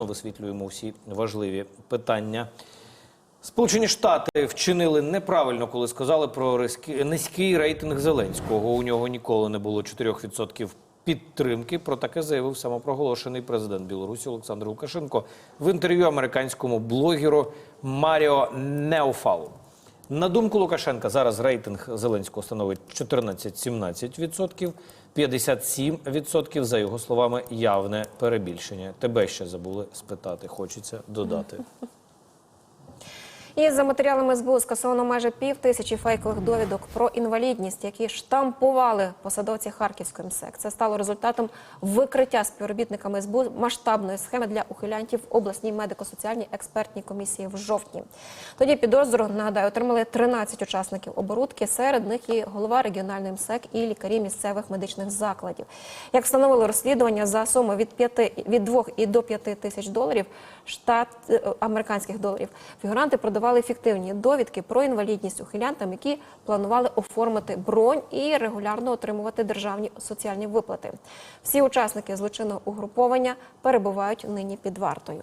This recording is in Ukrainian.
висвітлюємо всі важливі питання. Сполучені Штати вчинили неправильно, коли сказали про низький рейтинг Зеленського. У нього ніколи не було 4% підтримки. Про таке заявив самопроголошений президент Білорусі Олександр Лукашенко в інтерв'ю американському блогеру Маріо Неофалу. На думку Лукашенка, зараз рейтинг Зеленського становить 14-17%, 57% за його словами явне перебільшення. Тебе ще забули спитати, хочеться додати. І за матеріалами СБУ скасовано майже пів тисячі фейкових довідок про інвалідність, які штампували посадовці Харківської МСЕК. Це стало результатом викриття співробітниками СБУ масштабної схеми для ухилянтів обласній медико-соціальній експертній комісії в жовтні. Тоді підозру нагадаю отримали 13 учасників оборудки. Серед них і голова регіональної МСЕК і лікарі місцевих медичних закладів. Як встановило розслідування за суму від 5, від 2 і до 5 тисяч доларів штат е, американських доларів. Фігуранти продавали фіктивні довідки про інвалідність ухилянтам, які планували оформити бронь і регулярно отримувати державні соціальні виплати. Всі учасники злочинного угруповання перебувають нині під вартою.